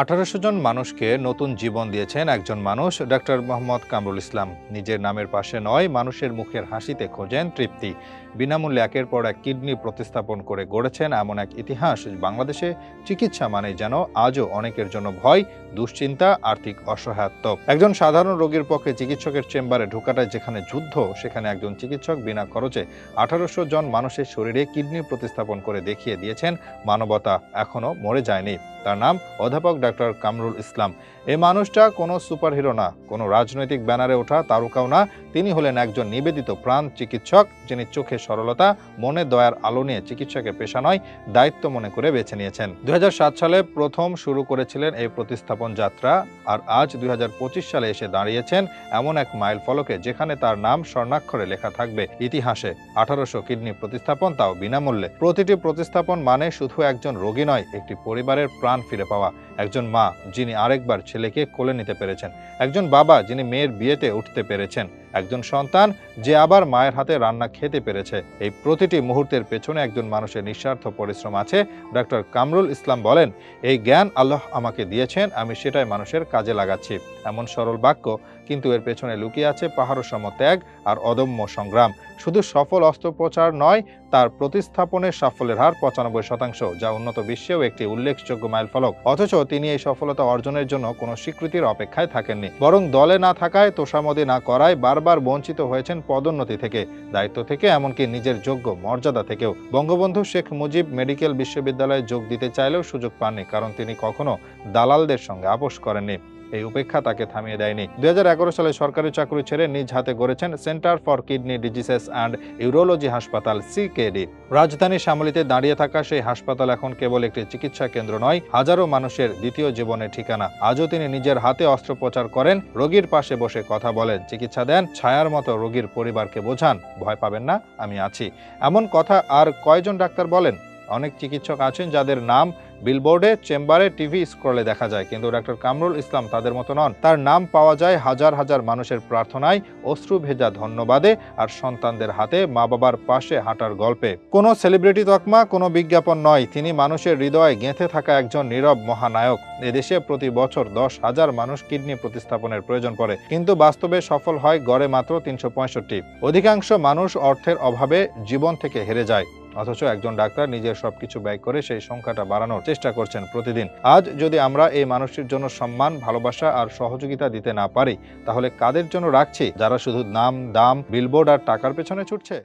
আঠারোশো জন মানুষকে নতুন জীবন দিয়েছেন একজন মানুষ ডক্টর মোহাম্মদ কামরুল ইসলাম। নিজের নামের পাশে নয়, মানুষের মুখের হাসিতে খোঁজেন তৃপ্তি। বিনামূল্যে একের পর এক কিডনি প্রতিস্থাপন করে গড়েছেন এমন এক ইতিহাস। বাংলাদেশে চিকিৎসা মানে যেন আজও অনেকের জন্য ভয়, দুশ্চিন্তা, আর্থিক অসহায়ত্ব। একজন সাধারণ রোগীর পক্ষে চিকিৎসকের চেম্বারে ঢোকাটা যেখানে যুদ্ধ, সেখানে একজন চিকিৎসক বিনা খরচে আঠারোশো জন মানুষের শরীরে কিডনি প্রতিস্থাপন করে দেখিয়ে দিয়েছেন মানবতা। এখনও মরে যায়নি। তার নাম অধ্যাপক ডক্টর কামরুল ইসলাম। এই মানুষটা কোনো সুপারহিরো না, কোনো রাজনৈতিক ব্যানারে ওঠা তারকাও না। তিনি হলেন একজন নিবেদিত প্রাণ চিকিৎসক, যিনি চোখে সরলতা, মনে দয়ার আলো নিয়ে চিকিৎসকের পেশা নয়, দায়িত্ব মনে করে বেছে নিয়েছেন। দুই সালে প্রথম শুরু করেছিলেন এই প্রতিস্থাপন যাত্রা, আর আজ দুই হাজার পঁচিশ সালে এসে দাঁড়িয়েছেন এমন এক মাইল ফলকে, যেখানে তার নাম স্বর্ণাক্ষরে লেখা থাকবে, ইতিহাসে। আঠারোশো কিডনি প্রতিস্থাপন তাও বিনামূল্যে। প্রতিটি প্রতিস্থাপন মানে শুধু একজন রোগী নয়, একটি পরিবারের প্রাণ ফিরে পাওয়া। একজন মা যিনি আরেকবার ছেলেকে কোলে নিতে পেরেছেন। একজন বাবা যিনি মেয়ের বিয়েতে উঠতে পেরেছেন। একজন সন্তান যে আবার মায়ের হাতে রান্না খেতে পেরেছে। এই প্রতিটি মুহূর্তের পেছনে একজন মানুষের নিঃস্বার্থ পরিশ্রম আছে। ডক্টর কামরুল ইসলাম বলেন, এই জ্ঞান আল্লাহ আমাকে দিয়েছেন, আমি সেটাই মানুষের কাজে লাগাচ্ছি। এমন সরল বাক্য, কিন্তু এর পেছনে লুকিয়ে আছে পাহাড় সম ত্যাগ আর অদম্য সংগ্রাম। শুধু সফল অস্ত্রোপচার নয়, তার প্রতিস্থাপনের সাফল্যের হার পঁচানব্বই শতাংশ, যা উন্নত বিশ্বেও একটি উল্লেখযোগ্য মাইলফলক। অথচ তিনি এই সফলতা অর্জনের জন্য কোনো স্বীকৃতির অপেক্ষায় থাকেননি। বরং দলে না থাকায় তোষামদি না করায় বারবার বঞ্চিত হয়েছেন পদোন্নতি থেকে। দায়িত্ব থেকে এমনকি নিজের যোগ্য মর্যাদা থেকেও। বঙ্গবন্ধু শেখ মুজিব মেডিকেল বিশ্ববিদ্যালয়ে যোগ দিতে চাইলেও সুযোগ পাননি, কারণ তিনি কখনো দালালদের সঙ্গে আপোষ করেননি। এই উপেক্ষা তাকে থামিয়ে দেয়নি। দুই হাজার এগারো সালে সরকারি চাকরি ছেড়ে নিজ হাতে গড়েছেন centre for kidney diseases and urology হাসপাতাল, সিকেডি। রাজধানী শ্যামলীতে দাঁড়িয়ে থাকা সেই হাসপাতাল এখন কেবল একটি চিকিৎসা কেন্দ্র নয়, হাজারো মানুষের দ্বিতীয় জীবনের ঠিকানা। আজও তিনি নিজের হাতে অস্ত্রোপচার করেন, রোগীর পাশে বসে কথা বলেন, চিকিৎসা দেন, ছায়ার মতো রোগীর পরিবারকে বোঝান। ভয় পাবেন না, আমি আছি। এমন কথা আর কয়জন ডাক্তার বলেন? অনেক চিকিৎসক আছেন যাদের নাম বিলবোর্ডে চেম্বারে টিভি স্ক্রলে দেখা যায়। কিন্তু ডাক্তার কামরুল ইসলাম তাদের মতো নন। তার নাম পাওয়া যায় হাজার হাজার মানুষের প্রার্থনায়, অশ্রু ভেজা ধন্যবাদে আর সন্তানদের হাতে মা বাবার পাশে হাঁটার গল্পে। কোনো সেলিব্রিটি তকমা, কোনো বিজ্ঞাপন নয়। তিনি মানুষের হৃদয়ে গেঁথে থাকা একজন নীরব মহানায়ক। এদেশে প্রতি বছর দশ হাজার মানুষ কিডনি প্রতিস্থাপনের প্রয়োজন পড়ে। কিন্তু বাস্তবে সফল হয় গড়ে মাত্র তিনশো পঁয়ষট্টি। অধিকাংশ মানুষ অর্থের অভাবে জীবন থেকে হেরে যায়। অথচ একজন ডাক্তার নিজের সবকিছু ব্যয় করে সেই সংখ্যাটা বাড়ানোর চেষ্টা করছেন প্রতিদিন। আজ যদি আমরা এই মানুষটির জন্য সম্মান, ভালোবাসা আর সহযোগিতা দিতে না পারি, তাহলে কাদের জন্য রাখছি যারা শুধু নাম, দাম বিলবোর্ড আর টাকার পেছনে ছুটছে?